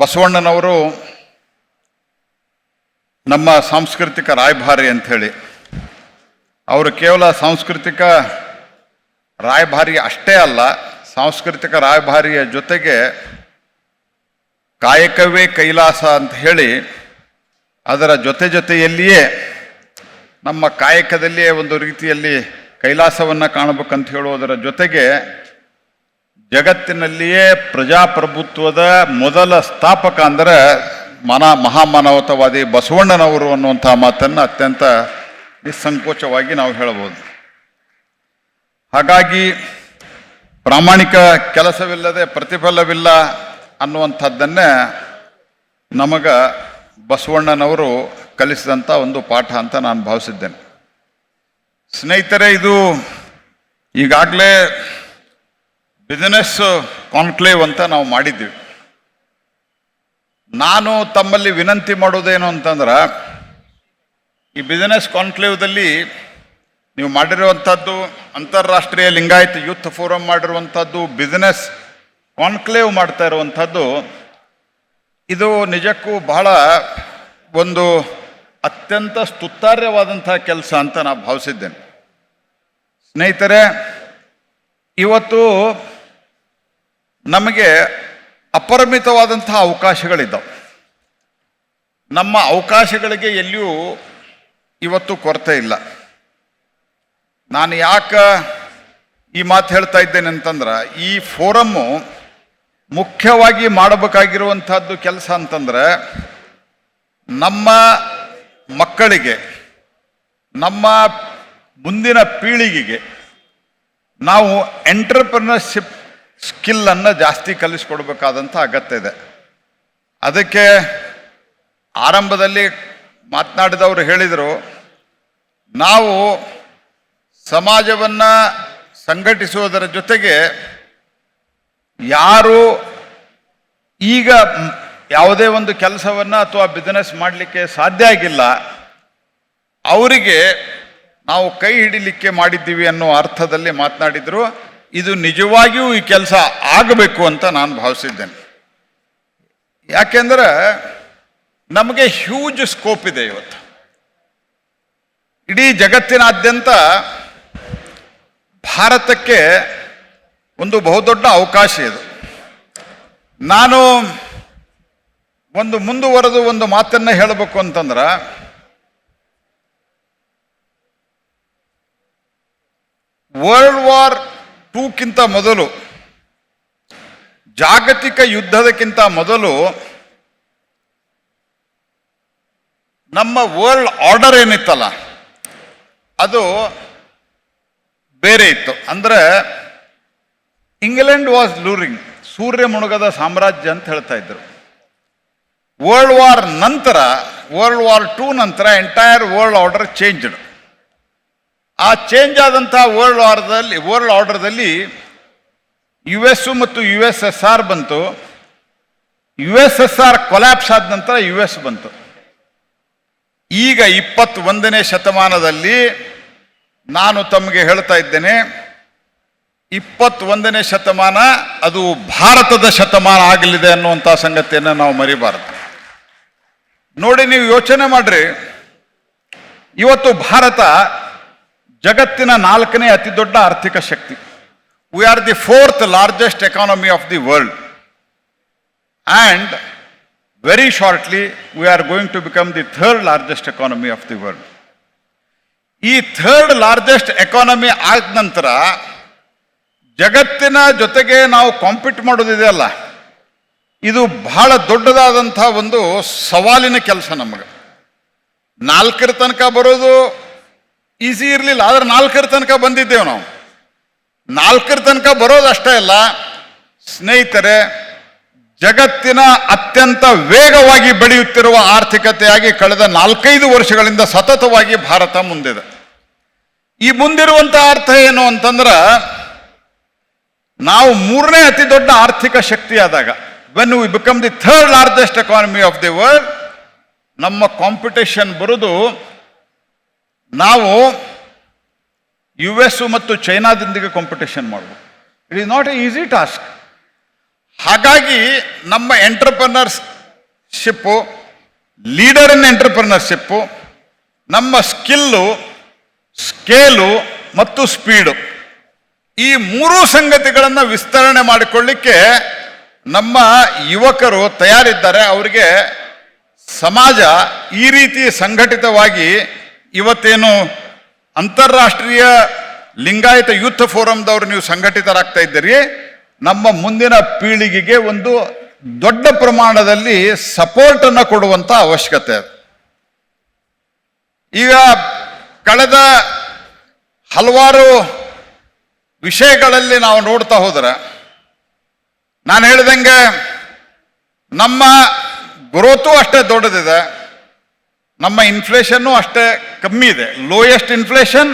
ಬಸವಣ್ಣನವರು ನಮ್ಮ ಸಾಂಸ್ಕೃತಿಕ ರಾಯಭಾರಿ ಅಂಥೇಳಿ. ಅವರು ಕೇವಲ ಸಾಂಸ್ಕೃತಿಕ ರಾಯಭಾರಿ ಅಷ್ಟೇ ಅಲ್ಲ, ಸಾಂಸ್ಕೃತಿಕ ರಾಯಭಾರಿಯ ಜೊತೆಗೆ ಕಾಯಕವೇ ಕೈಲಾಸ ಅಂತ ಹೇಳಿ ಅದರ ಜೊತೆ ಜೊತೆಯಲ್ಲಿಯೇ ನಮ್ಮ ಕಾಯಕದಲ್ಲಿಯೇ ಒಂದು ರೀತಿಯಲ್ಲಿ ಕೈಲಾಸವನ್ನು ಕಾಣಬೇಕಂತ ಹೇಳುವುದರ ಜೊತೆಗೆ ಜಗತ್ತಿನಲ್ಲಿಯೇ ಪ್ರಜಾಪ್ರಭುತ್ವದ ಮೊದಲ ಸ್ಥಾಪಕ ಅಂದರೆ ಮನ ಮಹಾಮಾನವತವಾದಿ ಬಸವಣ್ಣನವರು ಅನ್ನುವಂಥ ಮಾತನ್ನು ಅತ್ಯಂತ ನಿಸ್ಸಂಕೋಚವಾಗಿ ನಾವು ಹೇಳಬಹುದು. ಹಾಗಾಗಿ ಪ್ರಾಮಾಣಿಕ ಕೆಲಸವಿಲ್ಲದೆ ಪ್ರತಿಫಲವಿಲ್ಲ ಅನ್ನುವಂಥದ್ದನ್ನೇ ನಮಗ ಬಸವಣ್ಣನವರು ಕಲಿಸಿದಂಥ ಒಂದು ಪಾಠ ಅಂತ ನಾನು ಭಾವಿಸಿದ್ದೇನೆ. ಸ್ನೇಹಿತರೆ, ಇದು ಈಗಾಗಲೇ ಬಿಸಿನೆಸ್ ಕಾನ್ಕ್ಲೇವ್ ಅಂತ ನಾವು ಮಾಡಿದ್ದೀವಿ. ನಾನು ತಮ್ಮಲ್ಲಿ ವಿನಂತಿ ಮಾಡೋದೇನು ಅಂತಂದ್ರೆ, ಈ ಬಿಸ್ನೆಸ್ ಕಾನ್ಕ್ಲೇವ್ದಲ್ಲಿ ನೀವು ಮಾಡಿರುವಂಥದ್ದು ಅಂತಾರಾಷ್ಟ್ರೀಯ ಲಿಂಗಾಯತ್ ಯೂತ್ ಫೋರಂ ಮಾಡಿರುವಂಥದ್ದು ಬಿಸ್ನೆಸ್ ಕಾನ್ಕ್ಲೇವ್ ಮಾಡ್ತಾ ಇರುವಂಥದ್ದು, ಇದು ನಿಜಕ್ಕೂ ಬಹಳ ಒಂದು ಅತ್ಯಂತ ಸ್ತುತ್ಯಾರ್ಯವಾದಂಥ ಕೆಲಸ ಅಂತ ನಾನು ಭಾವಿಸಿದ್ದೇನೆ. ಸ್ನೇಹಿತರೆ, ಇವತ್ತು ನಮಗೆ ಅಪರಿಮಿತವಾದಂತಹ ಅವಕಾಶಗಳಿದ್ದವು. ನಮ್ಮ ಅವಕಾಶಗಳಿಗೆ ಎಲ್ಲಿಯೂ ಇವತ್ತು ಕೊರತೆ ಇಲ್ಲ. ನಾನು ಯಾಕೆ ಈ ಮಾತು ಹೇಳ್ತಾ ಇದ್ದೇನೆ ಅಂತಂದ್ರೆ, ಈ ಫೋರಮ್ಮು ಮುಖ್ಯವಾಗಿ ಮಾಡಬೇಕಾಗಿರುವಂಥದ್ದು ಕೆಲಸ ಅಂತಂದರೆ, ನಮ್ಮ ಮಕ್ಕಳಿಗೆ, ನಮ್ಮ ಮುಂದಿನ ಪೀಳಿಗೆಗೆ ನಾವು ಎಂಟರ್ಪ್ರಿನರ್ಶಿಪ್ ಸ್ಕಿಲ್ಲನ್ನು ಜಾಸ್ತಿ ಕಲಿಸ್ಕೊಡ್ಬೇಕಾದಂಥ ಅಗತ್ಯ ಇದೆ. ಅದಕ್ಕೆ ಆರಂಭದಲ್ಲಿ ಮಾತನಾಡಿದವರು ಹೇಳಿದರು, ನಾವು ಸಮಾಜವನ್ನು ಸಂಘಟಿಸುವುದರ ಜೊತೆಗೆ ಯಾರು ಈಗ ಯಾವುದೇ ಒಂದು ಕೆಲಸವನ್ನು ಅಥವಾ ಬಿಸ್ನೆಸ್ ಮಾಡಲಿಕ್ಕೆ ಸಾಧ್ಯ ಆಗಿಲ್ಲ, ಅವರಿಗೆ ನಾವು ಕೈ ಹಿಡಿಲಿಕ್ಕೆ ಮಾಡಿದ್ದೀವಿ ಅನ್ನೋ ಅರ್ಥದಲ್ಲಿ ಮಾತನಾಡಿದ್ರು. ಇದು ನಿಜವಾಗಿಯೂ ಈ ಕೆಲಸ ಆಗಬೇಕು ಅಂತ ನಾನು ಭಾವಿಸಿದ್ದೇನೆ. ಯಾಕೆಂದ್ರೆ ನಮಗೆ ಹ್ಯೂಜ್ ಸ್ಕೋಪ್ ಇದೆ ಇವತ್ತು. ಇಡೀ ಜಗತ್ತಿನಾದ್ಯಂತ ಭಾರತಕ್ಕೆ ಒಂದು ಬಹುದೊಡ್ಡ ಅವಕಾಶ ಇದು. ನಾನು ಒಂದು ಮುಂದುವರೆದು ಒಂದು ಮಾತನ್ನು ಹೇಳಬೇಕು ಅಂತಂದ್ರೆ ವರ್ಲ್ಡ್ ವಾರ್ ಟೂಕ್ಕಿಂತ ಮೊದಲು, ಜಾಗತಿಕ ಯುದ್ಧದಕ್ಕಿಂತ ಮೊದಲು ನಮ್ಮ ವರ್ಲ್ಡ್ ಆರ್ಡರ್ ಏನಿತ್ತಲ್ಲ, ಅದು ಬೇರೆ ಇತ್ತು. ಅಂದ್ರೆ ಇಂಗ್ಲೆಂಡ್ ವಾಸ್ ಲೂರಿಂಗ್ ಸೂರ್ಯ ಮುಳುಗದ ಸಾಮ್ರಾಜ್ಯ ಅಂತ ಹೇಳ್ತಾ ಇದ್ರು. ವರ್ಲ್ಡ್ ವಾರ್ ನಂತರ ವರ್ಲ್ಡ್ ವಾರ್ ಟೂ ನಂತರ ಎಂಟೈರ್ ವರ್ಲ್ಡ್ ಆರ್ಡರ್ ಚೇಂಜ್ಡ್ ಆ ಚೇಂಜ್ ಆದಂಥ ವರ್ಲ್ಡ್ ಆರ್ಡರ್ದಲ್ಲಿ ವರ್ಲ್ಡ್ ಆರ್ಡರ್ದಲ್ಲಿ ಯು ಎಸ್ ಮತ್ತು ಯು ಎಸ್ ಎಸ್ ಆರ್ ಬಂತು. U S S R collapse ಆದ ನಂತರ ಯು ಎಸ್ ಬಂತು. ಈಗ ಇಪ್ಪತ್ತೊಂದನೇ ಶತಮಾನದಲ್ಲಿ ನಾನು ತಮಗೆ ಹೇಳ್ತಾ ಇದ್ದೇನೆ, ಇಪ್ಪತ್ತೊಂದನೇ ಶತಮಾನ ಅದು ಭಾರತದ ಶತಮಾನ ಆಗಲಿದೆ ಅನ್ನುವಂಥ ಸಂಗತಿಯನ್ನು ನಾವು ಮರಿಬಾರದು. ನೋಡಿ ನೀವು ಯೋಚನೆ ಮಾಡ್ರಿ. ಇವತ್ತು ಭಾರತ ಜಗತ್ತಿನ ನಾಲ್ಕನೇ ಅತಿ ದೊಡ್ಡ ಆರ್ಥಿಕ ಶಕ್ತಿ. We are the fourth largest economy of the world and very shortly we are going to become the third largest economy of the world ಈ ಥರ್ಡ್ ಲಾರ್ಜೆಸ್ಟ್ ಎಕಾನಮಿ ಆದ ನಂತರ ಜಗತ್ತಿನ ಜೊತೆಗೆ ನಾವು ಕಾಂಪೀಟ್ ಮಾಡೋದಿದೆಯಲ್ಲ ಇದು ಬಹಳ ದೊಡ್ಡದಾದಂಥ ಒಂದು ಸವಾಲಿನ ಕೆಲಸ ನಮಗೆ. ನಾಲ್ಕರ ತನಕ ಬರೋದು ಈಸಿ ಇರಲಿಲ್ಲ, ಆದ್ರೆ ನಾಲ್ಕರ ತನಕ ಬಂದಿದ್ದೇವೆ ನಾವು. ನಾಲ್ಕರ ತನಕ ಬರೋದಷ್ಟೇ ಅಲ್ಲ, ಸ್ನೇಹಿತರೆ, ಜಗತ್ತಿನ ಅತ್ಯಂತ ವೇಗವಾಗಿ ಬೆಳೆಯುತ್ತಿರುವ ಆರ್ಥಿಕತೆಯಾಗಿ ಕಳೆದ ನಾಲ್ಕೈದು ವರ್ಷಗಳಿಂದ ಸತತವಾಗಿ ಭಾರತ ಮುಂದಿದೆ. ಈ ಮುಂದಿರುವಂಥ ಅರ್ಥ ಏನು ಅಂತಂದ್ರೆ, ನಾವು ಮೂರನೇ ಅತಿ ದೊಡ್ಡ ಆರ್ಥಿಕ ಶಕ್ತಿ ಆದಾಗ when we become the third largest economy of the world ನಮ್ಮ ಕಾಂಪಿಟೇಷನ್ ಬರೋದು ನಾವು ಯು ಎಸ್ ಮತ್ತು ಚೈನಾದೊಂದಿಗೆ ಕಾಂಪಿಟೇಷನ್ ಮಾಡಬೇಕು it is not a easy task ಹಾಗಾಗಿ ನಮ್ಮ ಎಂಟರ್ಪ್ರನರ್ಶಿಪ್ಪು ಲೀಡರ್ ಇನ್ ಎಂಟರ್ಪ್ರನರ್ಶಿಪ್ಪು ನಮ್ಮ ಸ್ಕಿಲ್ಲು ಸ್ಕೇಲು ಮತ್ತು ಸ್ಪೀಡು ಈ ಮೂರು ಸಂಗತಿಗಳನ್ನು ವಿಸ್ತರಣೆ ಮಾಡಿಕೊಳ್ಳಿಕ್ಕೆ ನಮ್ಮ ಯುವಕರು ತಯಾರಿದ್ದಾರೆ. ಅವರಿಗೆ ಸಮಾಜ ಈ ರೀತಿ ಸಂಘಟಿತವಾಗಿ ಇವತ್ತೇನು ಅಂತಾರಾಷ್ಟ್ರೀಯ ಲಿಂಗಾಯತ ಯೂತ್ ಫೋರಂದವರು ನೀವು ಸಂಘಟಿತರಾಗ್ತಾ ಇದ್ದೀರಿ, ನಮ್ಮ ಮುಂದಿನ ಪೀಳಿಗೆಗೆ ಒಂದು ದೊಡ್ಡ ಪ್ರಮಾಣದಲ್ಲಿ ಸಪೋರ್ಟ್ ಅನ್ನು ಕೊಡುವಂತ ಅವಶ್ಯಕತೆ ಈಗ ಕಳೆದ ಹಲವಾರು ವಿಷಯಗಳಲ್ಲಿ ನಾವು ನೋಡ್ತಾ ಹೋದ್ರೆ, ನಾನು ಹೇಳ್ದಂಗೆ ನಮ್ಮ ಗ್ರೋತು ಅಷ್ಟೇ ದೊಡ್ಡದಿದೆ. ನಮ್ಮ ಇನ್ಫ್ಲೇಷನ್ನು ಅಷ್ಟೇ ಕಮ್ಮಿ ಇದೆ. ಲೋಯೆಸ್ಟ್ ಇನ್ಫ್ಲೇಷನ್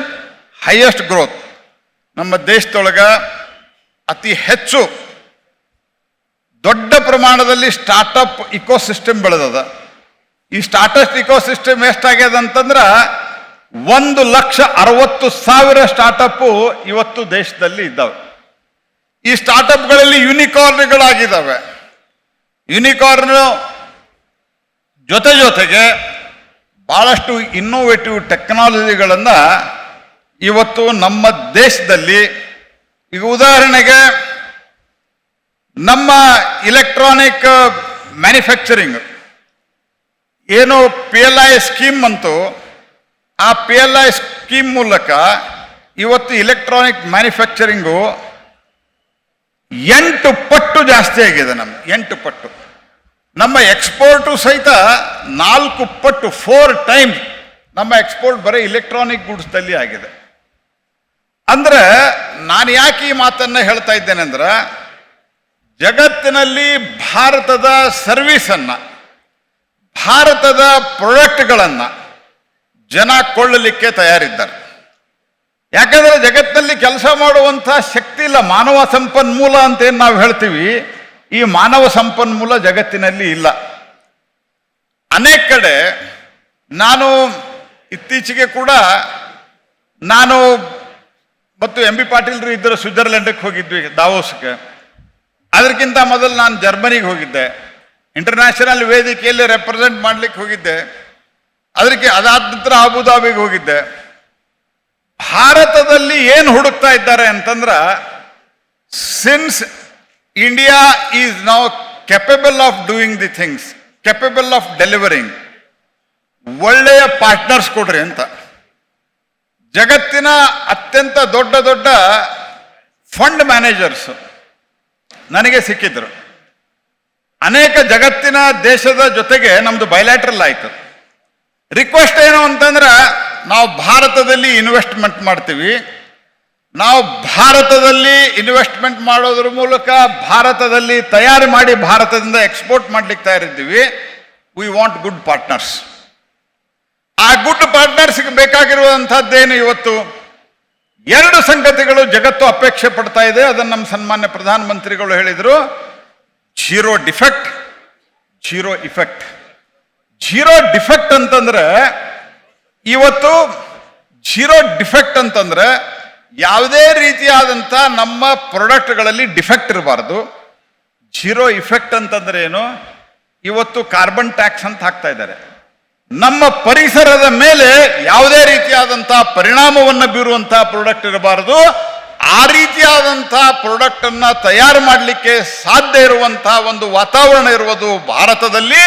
ಹೈಯೆಸ್ಟ್ ಗ್ರೋತ್ ನಮ್ಮ ದೇಶದೊಳಗೆ ಅತಿ ಹೆಚ್ಚು ದೊಡ್ಡ ಪ್ರಮಾಣದಲ್ಲಿ ಸ್ಟಾರ್ಟಪ್ ಇಕೋಸಿಸ್ಟಮ್ ಬೆಳೆದದ. ಈ ಸ್ಟಾರ್ಟಪ್ ಇಕೋಸಿಸ್ಟಮ್ ಎಷ್ಟಾಗ್ಯದ ಅಂತಂದ್ರೆ ಒಂದು ಲಕ್ಷ ಅರವತ್ತು ಸಾವಿರ ಸ್ಟಾರ್ಟಪ್ಪು ಇವತ್ತು ದೇಶದಲ್ಲಿ ಇದ್ದಾವೆ. ಈ ಸ್ಟಾರ್ಟಪ್ಗಳಲ್ಲಿ ಯುನಿಕಾರ್ನ್ಗಳಾಗಿದ್ದಾವೆ ಯುನಿಕಾರ್ನ್ ಜೊತೆ ಜೊತೆಗೆ ಬಹಳಷ್ಟು ಇನ್ನೋವೇಟಿವ್ ಟೆಕ್ನಾಲಜಿಗಳನ್ನು ಇವತ್ತು ನಮ್ಮ ದೇಶದಲ್ಲಿ, ಈಗ ಉದಾಹರಣೆಗೆ ನಮ್ಮ ಇಲೆಕ್ಟ್ರಾನಿಕ್ ಮ್ಯಾನುಫ್ಯಾಕ್ಚರಿಂಗ್ ಏನು ಪಿ ಎಲ್ ಐ ಸ್ಕೀಮ್ ಅಂತು ಆ ಪಿ ಎಲ್ ಐ ಸ್ಕೀಮ್ ಮೂಲಕ ಇವತ್ತು ಇಲೆಕ್ಟ್ರಾನಿಕ್ ಮ್ಯಾನುಫ್ಯಾಕ್ಚರಿಂಗು ಎಂಟು ಪಟ್ಟು ಜಾಸ್ತಿ ಆಗಿದೆ ನಮ್ಗೆ, ಎಂಟು ಪಟ್ಟು. ನಮ್ಮ ಎಕ್ಸ್ಪೋರ್ಟು ಸಹಿತ ನಾಲ್ಕು ಪಟ್ಟು ಫೋರ್ ಟೈಮ್ಸ್ ನಮ್ಮ ಎಕ್ಸ್ಪೋರ್ಟ್ ಬರೀ ಇಲೆಕ್ಟ್ರಾನಿಕ್ ಗೂಡ್ಸ್ದಲ್ಲಿ ಆಗಿದೆ. ಅಂದ್ರೆ ನಾನು ಯಾಕೆ ಈ ಮಾತನ್ನು ಹೇಳ್ತಾ ಇದ್ದೇನೆ ಅಂದ್ರೆ, ಜಗತ್ತಿನಲ್ಲಿ ಭಾರತದ ಸರ್ವಿಸನ್ನು ಭಾರತದ ಪ್ರೊಡಕ್ಟ್ಗಳನ್ನು ಜನ ಕೊಳ್ಳಲಿಕ್ಕೆ ತಯಾರಿದ್ದಾರೆ. ಯಾಕಂದ್ರೆ ಜಗತ್ತಿನಲ್ಲಿ ಕೆಲಸ ಮಾಡುವಂಥ ಶಕ್ತಿ ಇಲ್ಲ, ಮಾನವ ಸಂಪನ್ಮೂಲ ಅಂತ ಏನು ನಾವು ಹೇಳ್ತೀವಿ ಈ ಮಾನವ ಸಂಪನ್ಮೂಲ ಜಗತ್ತಿನಲ್ಲಿ ಇಲ್ಲ. ಅನೇಕ ಕಡೆ ನಾನು ಇತ್ತೀಚೆಗೆ ಕೂಡ ನಾನು ಮತ್ತು ಎಂ ಬಿ ಪಾಟೀಲ್ರು ಇದ್ದರು ಸ್ವಿಟ್ಜರ್ಲೆಂಡಕ್ಕೆ ಹೋಗಿದ್ವಿ ದಾವೋಸ್ಗೆ. ಅದಕ್ಕಿಂತ ಮೊದಲು ನಾನು ಜರ್ಮನಿಗೆ ಹೋಗಿದ್ದೆ. ಇಂಟರ್ನ್ಯಾಷನಲ್ ವೇದಿಕೆಯಲ್ಲಿ ರೆಪ್ರೆಸೆಂಟ್ ಮಾಡ್ಲಿಕ್ಕೆ ಹೋಗಿದ್ದೆ. ಅದಕ್ಕೆ ಅದಾದ ನಂತರ ಅಬುದಾಬಿಗೆ ಹೋಗಿದ್ದೆ. ಭಾರತದಲ್ಲಿ ಏನು ಹುಡುಕ್ತಾ ಇದ್ದಾರೆ ಅಂತಂದ್ರೆ since India is now capable of doing the things capable of delivering ಒಳ್ಳೆಯ ಪಾರ್ಟ್ನರ್ಸ್ ಕೊಡ್ರಿ ಅಂತ. ಜಗತ್ತಿನ ಅತ್ಯಂತ ದೊಡ್ಡ ದೊಡ್ಡ ಫಂಡ್ ಮ್ಯಾನೇಜರ್ಸ್ ನನಗೆ ಸಿಕ್ಕಿದ್ರು. ಅನೇಕ ಜಗತ್ತಿನ ದೇಶದ ಜೊತೆಗೆ ನಮ್ಮದು ಬಯಲಾಟ್ರಲ್ ಆಯಿತು. ರಿಕ್ವೆಸ್ಟ್ ಏನು ಅಂತಂದ್ರೆ, ನಾವು ಭಾರತದಲ್ಲಿ ಇನ್ವೆಸ್ಟ್ಮೆಂಟ್ ಮಾಡ್ತೀವಿ. ನಾವು ಭಾರತದಲ್ಲಿ ಇನ್ವೆಸ್ಟ್ಮೆಂಟ್ ಮಾಡೋದ್ರ ಮೂಲಕ ಭಾರತದಲ್ಲಿ ತಯಾರಿ ಮಾಡಿ ಭಾರತದಿಂದ ಎಕ್ಸ್ಪೋರ್ಟ್ ಮಾಡ್ಲಿಕ್ಕೆ ತಯಾರಿದ್ದೀವಿ. ವಿ ವಾಂಟ್ ಗುಡ್ ಪಾರ್ಟ್ನರ್ಸ್ ಆ ಗುಡ್ ಪಾರ್ಟ್ನರ್ಸ್ಗೆ ಬೇಕಾಗಿರುವಂತಹದ್ದೇನು ಇವತ್ತು? ಎರಡು ಸಂಗತಿಗಳು ಜಗತ್ತು ಅಪೇಕ್ಷೆ ಪಡ್ತಾ ಇದೆ. ಅದನ್ನು ನಮ್ಮ ಸನ್ಮಾನ್ಯ ಪ್ರಧಾನಮಂತ್ರಿಗಳು ಹೇಳಿದರು. Zero defect zero effect zero defect ಅಂತಂದ್ರೆ ಇವತ್ತು ಜೀರೋ ಡಿಫೆಕ್ಟ್ ಅಂತಂದ್ರೆ ಯಾವುದೇ ರೀತಿಯಾದಂಥ ನಮ್ಮ ಪ್ರಾಡಕ್ಟ್ಗಳಲ್ಲಿ ಡಿಫೆಕ್ಟ್ ಇರಬಾರ್ದು. ಜೀರೋ ಇಫೆಕ್ಟ್ ಅಂತಂದ್ರೆ ಏನು? ಇವತ್ತು ಕಾರ್ಬನ್ ಟ್ಯಾಕ್ಸ್ ಅಂತ ಹಾಕ್ತಾ ಇದ್ದಾರೆ. ನಮ್ಮ ಪರಿಸರದ ಮೇಲೆ ಯಾವುದೇ ರೀತಿಯಾದಂತಹ ಪರಿಣಾಮವನ್ನು ಬೀರುವಂತಹ ಪ್ರಾಡಕ್ಟ್ ಇರಬಾರದು. ಆ ರೀತಿಯಾದಂತಹ ಪ್ರಾಡಕ್ಟ್ ಅನ್ನ ತಯಾರು ಮಾಡಲಿಕ್ಕೆ ಸಾಧ್ಯ ಇರುವಂತಹ ಒಂದು ವಾತಾವರಣ ಇರುವುದು ಭಾರತದಲ್ಲಿ.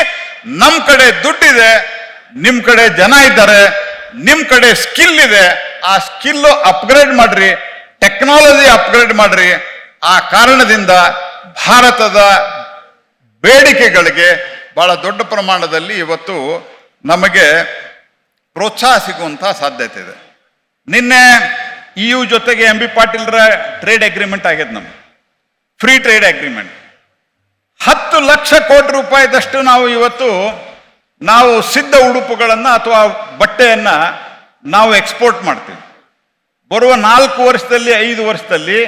ನಮ್ಮ ಕಡೆ ದುಡ್ಡಿದೆ ನಿಮ್ಮ ಕಡೆ ಜನ ಇದ್ದಾರೆ. ನಿಮ್ ಕಡೆ ಸ್ಕಿಲ್ ಇದೆ, ಆ ಸ್ಕಿಲ್ ಅಪ್ಗ್ರೇಡ್ ಮಾಡ್ರಿ ಟೆಕ್ನಾಲಜಿ ಅಪ್ಗ್ರೇಡ್ ಮಾಡ್ರಿ. ಆ ಕಾರಣದಿಂದ ಭಾರತದ ಬೇಡಿಕೆಗಳಿಗೆ ಬಹಳ ದೊಡ್ಡ ಪ್ರಮಾಣದಲ್ಲಿ ಇವತ್ತು ನಮಗೆ ಪ್ರೋತ್ಸಾಹ ಸಿಗುವಂತಹ ಸಾಧ್ಯತೆ ಇದೆ. ನಿನ್ನೆ ಇ ಯು ಜೊತೆಗೆ ಎಂ ಬಿ ಪಾಟೀಲ್ರ ಟ್ರೇಡ್ ಅಗ್ರಿಮೆಂಟ್ ಆಗ್ಯದ ನಮ್ಗೆ ಫ್ರೀ ಟ್ರೇಡ್ ಅಗ್ರಿಮೆಂಟ್ ಹತ್ತು ಲಕ್ಷ ಕೋಟಿ ರೂಪಾಯಿದಷ್ಟು ನಾವು ಇವತ್ತು ನಾವು ಸಿದ್ಧ ಉಡುಪುಗಳನ್ನು ಅಥವಾ ಬಟ್ಟೆಯನ್ನು ನಾವು ಎಕ್ಸ್ಪೋರ್ಟ್ ಮಾಡ್ತೀವಿ. ಬರುವ ನಾಲ್ಕು ವರ್ಷದಲ್ಲಿ, ಐದು ವರ್ಷದಲ್ಲಿ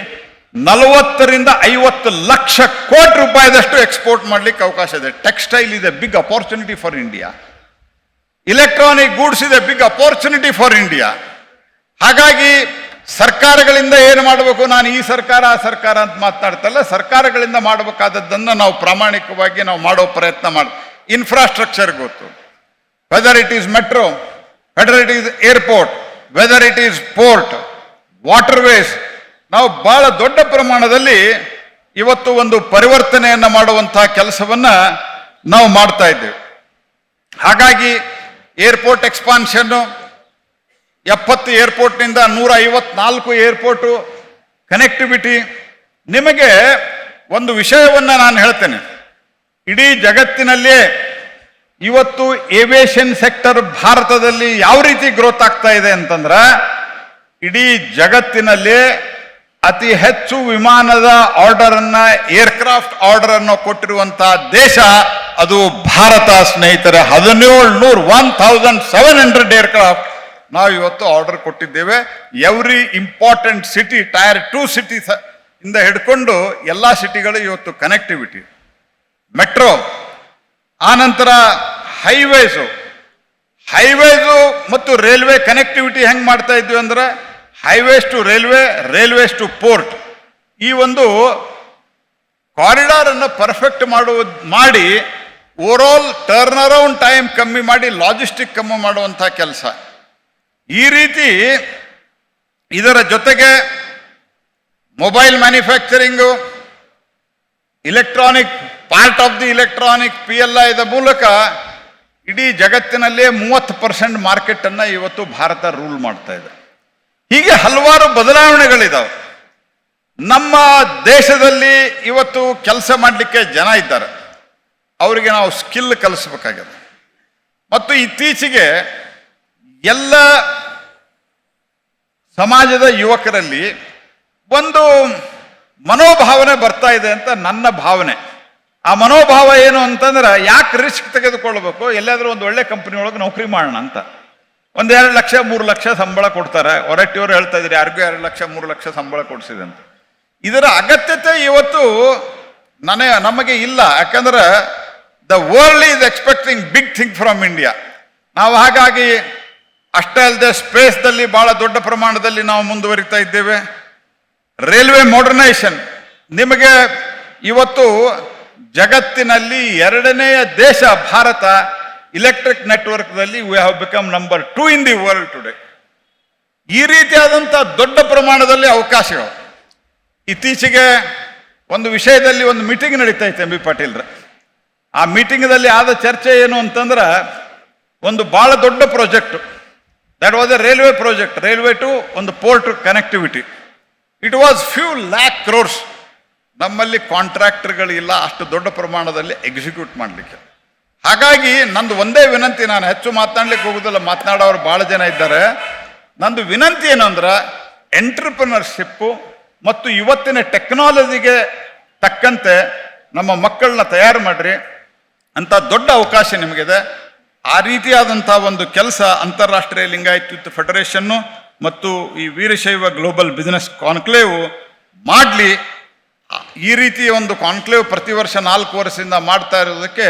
ನಲವತ್ತರಿಂದ ಐವತ್ತು ಲಕ್ಷ ಕೋಟಿ ರೂಪಾಯಿದಷ್ಟು ಎಕ್ಸ್ಪೋರ್ಟ್ ಮಾಡಲಿಕ್ಕೆ ಅವಕಾಶ ಇದೆ. ಟೆಕ್ಸ್ಟೈಲ್ ಇದೆ, big opportunity for India. Electronic goods ಇದೆ, ಬಿಗ್ ಅಪಾರ್ಚುನಿಟಿ ಫಾರ್ ಇಂಡಿಯಾ. ಹಾಗಾಗಿ ಸರ್ಕಾರಗಳಿಂದ ಏನು ಮಾಡಬೇಕು? ನಾನು ಈ ಸರ್ಕಾರ, ಆ ಸರ್ಕಾರ ಅಂತ ಮಾತನಾಡ್ತಲ್ಲ ಸರ್ಕಾರಗಳಿಂದ ಮಾಡಬೇಕಾದದ್ದನ್ನು ನಾವು ಪ್ರಾಮಾಣಿಕವಾಗಿ ನಾವು ಮಾಡೋ ಪ್ರಯತ್ನ ಇನ್ಫ್ರಾಸ್ಟ್ರಕ್ಚರ್ ಗೊತ್ತು. Whether it is metro whether it is airport whether it is port waterways ನಾವು ಬಹಳ ದೊಡ್ಡ ಪ್ರಮಾಣದಲ್ಲಿ ಇವತ್ತು ಒಂದು ಪರಿವರ್ತನೆಯನ್ನು ಮಾಡುವಂತಹ ಕೆಲಸವನ್ನ ನಾವು ಮಾಡ್ತಾ ಇದ್ದೇವೆ. ಹಾಗಾಗಿ ಏರ್ಪೋರ್ಟ್ ಎಕ್ಸ್ಪಾನ್ಷನ್ನು ಎಪ್ಪತ್ತು ಏರ್ಪೋರ್ಟ್ನಿಂದ ನೂರ ಐವತ್ನಾಲ್ಕು ಏರ್ಪೋರ್ಟು ಕನೆಕ್ಟಿವಿಟಿ ನಿಮಗೆ ಒಂದು ವಿಷಯವನ್ನು ನಾನು ಹೇಳ್ತೇನೆ. ಇಡೀ ಜಗತ್ತಿನಲ್ಲೇ ಇವತ್ತು ಏವಿಯೇಷನ್ ಸೆಕ್ಟರ್ ಭಾರತದಲ್ಲಿ ಯಾವ ರೀತಿ ಗ್ರೋತ್ ಆಗ್ತಾ ಇದೆ ಅಂತಂದ್ರೆ, ಇಡೀ ಜಗತ್ತಿನಲ್ಲಿ ಅತಿ ಹೆಚ್ಚು ವಿಮಾನದ ಆರ್ಡರ್ ಅನ್ನ ಏರ್ಕ್ರಾಫ್ಟ್ ಆರ್ಡರ್ ಅನ್ನು ಕೊಟ್ಟಿರುವಂತಹ ದೇಶ ಅದು ಭಾರತ ಸ್ನೇಹಿತರೆ. ಹದಿನೇಳು ನೂರು one thousand seven hundred aircraft ನಾವು ಇವತ್ತು ಆರ್ಡರ್ ಕೊಟ್ಟಿದ್ದೇವೆ. Every important city tier two city ಇಂದ ಹಿಡ್ಕೊಂಡು ಎಲ್ಲ ಸಿಟಿಗಳು ಇವತ್ತು ಕನೆಕ್ಟಿವಿಟಿ ಮೆಟ್ರೋ, ಆನಂತರ ಹೈವೇಸು. ಹೈವೇಸು ಮತ್ತು ರೈಲ್ವೆ ಕನೆಕ್ಟಿವಿಟಿ ಹೆಂಗೆ ಮಾಡ್ತಾ ಇದ್ವಿ ಅಂದರೆ highways to railway, railways to port. ಈ ಒಂದು ಕಾರಿಡಾರನ್ನು ಪರ್ಫೆಕ್ಟ್ ಮಾಡುವ ಮಾಡಿ ಓವರಾಲ್ ಟರ್ನ್ ಅರೌಂಡ್ ಟೈಮ್ ಕಮ್ಮಿ ಮಾಡಿ ಲಾಜಿಸ್ಟಿಕ್ ಕಮ್ಮಿ ಮಾಡುವಂಥ ಕೆಲಸ. ಈ ರೀತಿ ಇದರ ಜೊತೆಗೆ mobile manufacturing, electronic part of the electronic P L ಐದ ಮೂಲಕ ಇಡೀ ಜಗತ್ತಿನಲ್ಲೇ ಮೂವತ್ತು ಪರ್ಸೆಂಟ್ ಮಾರ್ಕೆಟನ್ನು ಇವತ್ತು ಭಾರತ ರೂಲ್ ಮಾಡ್ತಾ ಇದೆ. ಹೀಗೆ ಹಲವಾರು ಬದಲಾವಣೆಗಳಿದಾವೆ. ನಮ್ಮ ದೇಶದಲ್ಲಿ ಇವತ್ತು ಕೆಲಸ ಮಾಡಲಿಕ್ಕೆ ಜನ ಇದ್ದಾರೆ. ಅವರಿಗೆ ನಾವು ಸ್ಕಿಲ್ ಕಲಿಸ್ಬೇಕಾಗಿದೆ ಮತ್ತು ಇತ್ತೀಚೆಗೆ ಎಲ್ಲ ಸಮಾಜದ ಯುವಕರಲ್ಲಿ ಒಂದು ಮನೋಭಾವನೆ ಬರ್ತಾ ಇದೆ ಅಂತ ನನ್ನ ಭಾವನೆ. ಆ ಮನೋಭಾವ ಏನು ಅಂತಂದ್ರೆ ಯಾಕೆ ರಿಸ್ಕ್ ತೆಗೆದುಕೊಳ್ಬೇಕು? ಎಲ್ಲಾದ್ರೂ ಒಂದು ಒಳ್ಳೆ ಕಂಪನಿ ಒಳಗೆ ನೌಕರಿ ಮಾಡೋಣ ಅಂತ. ಒಂದ್ ಎರಡು ಲಕ್ಷ, ಮೂರು ಲಕ್ಷ ಸಂಬಳ ಕೊಡ್ತಾರೆ. ಹೊರಟಿಯವರು ಹೇಳ್ತಾ ಇದ್ರಿ, ಯಾರಿಗೂ ಎರಡು ಲಕ್ಷ, ಮೂರು ಲಕ್ಷ ಸಂಬಳ ಕೊಡಿಸಿದೆ ಅಂತ. ಇದರ ಅಗತ್ಯತೆ ಇವತ್ತು ನನೆ, ನಮಗೆ ಇಲ್ಲ. ಯಾಕಂದ್ರೆ the world is expecting big thing from India ನಾವು ಹಾಗಾಗಿ ಅಷ್ಟೇ ಅಲ್ಲದೆ ಸ್ಪೇಸ್ದಲ್ಲಿ ಬಹಳ ದೊಡ್ಡ ಪ್ರಮಾಣದಲ್ಲಿ ನಾವು ಮುಂದುವರಿತಾ ಇದ್ದೇವೆ. ರೈಲ್ವೆ ಮಾಡರ್ನೈಸೇಷನ್ ನಿಮಗೆ ಇವತ್ತು ಜಗತ್ತಿನಲ್ಲಿ ಎರಡನೆಯ ದೇಶ Bharat electric ನೆಟ್ವರ್ಕ್ದಲ್ಲಿ we have become number two in the world today ಈ ರೀತಿಯಾದಂಥ ದೊಡ್ಡ ಪ್ರಮಾಣದಲ್ಲಿ ಅವಕಾಶಗಳು. ಇತ್ತೀಚೆಗೆ ಒಂದು ವಿಷಯದಲ್ಲಿ ಒಂದು ಮೀಟಿಂಗ್ ನಡೀತಾ ಇತ್ತು ಎಂ ಬಿ ಪಾಟೀಲ್ರ. ಆ ಮೀಟಿಂಗ್ದಲ್ಲಿ ಆದ ಚರ್ಚೆ ಏನು ಅಂತಂದ್ರೆ ಒಂದು ಬಹಳ ದೊಡ್ಡ project that was a railway project railway to ಒಂದು port connectivity it was few lakh crores ನಮ್ಮಲ್ಲಿ ಕಾಂಟ್ರಾಕ್ಟರ್ಗಳಿಲ್ಲ ಅಷ್ಟು ದೊಡ್ಡ ಪ್ರಮಾಣದಲ್ಲಿ ಎಕ್ಸಿಕ್ಯೂಟ್ ಮಾಡಲಿಕ್ಕೆ. ಹಾಗಾಗಿ ನಂದು ಒಂದೇ ವಿನಂತಿ, ನಾನು ಹೆಚ್ಚು ಮಾತನಾಡ್ಲಿಕ್ಕೆ ಹೋಗೋದಿಲ್ಲ, ಮಾತನಾಡೋರು ಭಾಳ ಜನ ಇದ್ದಾರೆ. ನಂದು ವಿನಂತಿ ಏನು ಅಂದ್ರೆ ಎಂಟರ್ಪ್ರಿನರ್ಶಿಪ್ಪು ಮತ್ತು ಇವತ್ತಿನ ಟೆಕ್ನಾಲಜಿಗೆ ತಕ್ಕಂತೆ ನಮ್ಮ ಮಕ್ಕಳನ್ನ ತಯಾರು ಮಾಡ್ರಿ, ಅಂತ ದೊಡ್ಡ ಅವಕಾಶ ನಿಮಗಿದೆ. ಆ ರೀತಿಯಾದಂಥ ಒಂದು ಕೆಲಸ ಅಂತಾರಾಷ್ಟ್ರೀಯ ಲಿಂಗಾಯತ ಯೂತ್ ಫೆಡರೇಷನ್ನು ಮತ್ತು ಈ ವೀರಶೈವ ಗ್ಲೋಬಲ್ ಬಿಸ್ನೆಸ್ ಕಾನ್ಕ್ಲೇವು ಮಾಡಲಿ. ಈ ರೀತಿಯ ಒಂದು ಕಾನ್ಕ್ಲೇವ್ ಪ್ರತಿ ವರ್ಷ ನಾಲ್ಕು ವರ್ಷದಿಂದ ಮಾಡ್ತಾ ಇರೋದಕ್ಕೆ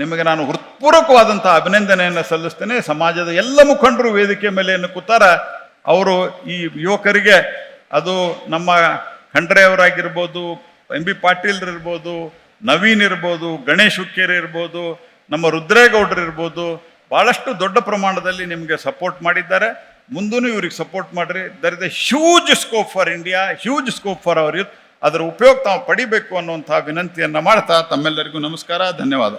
ನಿಮಗೆ ನಾನು ಹೃತ್ಪೂರ್ವಕವಾದಂಥ ಅಭಿನಂದನೆಯನ್ನು ಸಲ್ಲಿಸ್ತೇನೆ. ಸಮಾಜದ ಎಲ್ಲ ಮುಖಂಡರು ವೇದಿಕೆ ಮೇಲೆ ಏನು ಕೂತಾರ. ಅವರು ಈ ಯುವಕರಿಗೆ ಅದು ನಮ್ಮ ಖಂಡ್ರೆ ಅವರಾಗಿರ್ಬೋದು, ಎಂ ಬಿ ಪಾಟೀಲ್ ಇರ್ಬೋದು, ನವೀನ್ ಇರ್ಬೋದು, ಗಣೇಶ್ ಹುಕ್ಕೇರಿ ಇರ್ಬೋದು, ನಮ್ಮ ರುದ್ರೇಗೌಡರು ಇರ್ಬೋದು ಭಾಳಷ್ಟು ದೊಡ್ಡ ಪ್ರಮಾಣದಲ್ಲಿ ನಿಮಗೆ ಸಪೋರ್ಟ್ ಮಾಡಿದ್ದಾರೆ. ಮುಂದೂ ಇವ್ರಿಗೆ ಸಪೋರ್ಟ್ ಮಾಡಿರಿ. There is a huge scope for India huge scope for our youth ಅದರ ಉಪಯೋಗ ತಾವು ಪಡಿಬೇಕು ಅನ್ನುವಂಥ ವಿನಂತಿಯನ್ನು ಮಾಡ್ತಾ ತಮ್ಮೆಲ್ಲರಿಗೂ ನಮಸ್ಕಾರ ಧನ್ಯವಾದ.